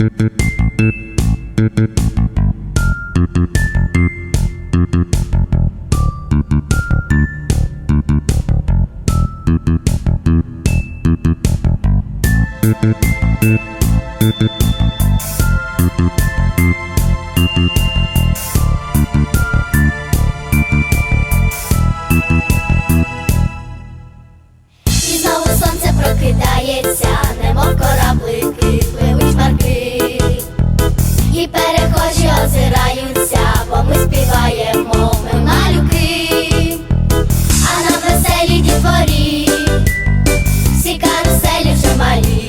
І знову сонце прокидається, немов кораблики, Conselhos de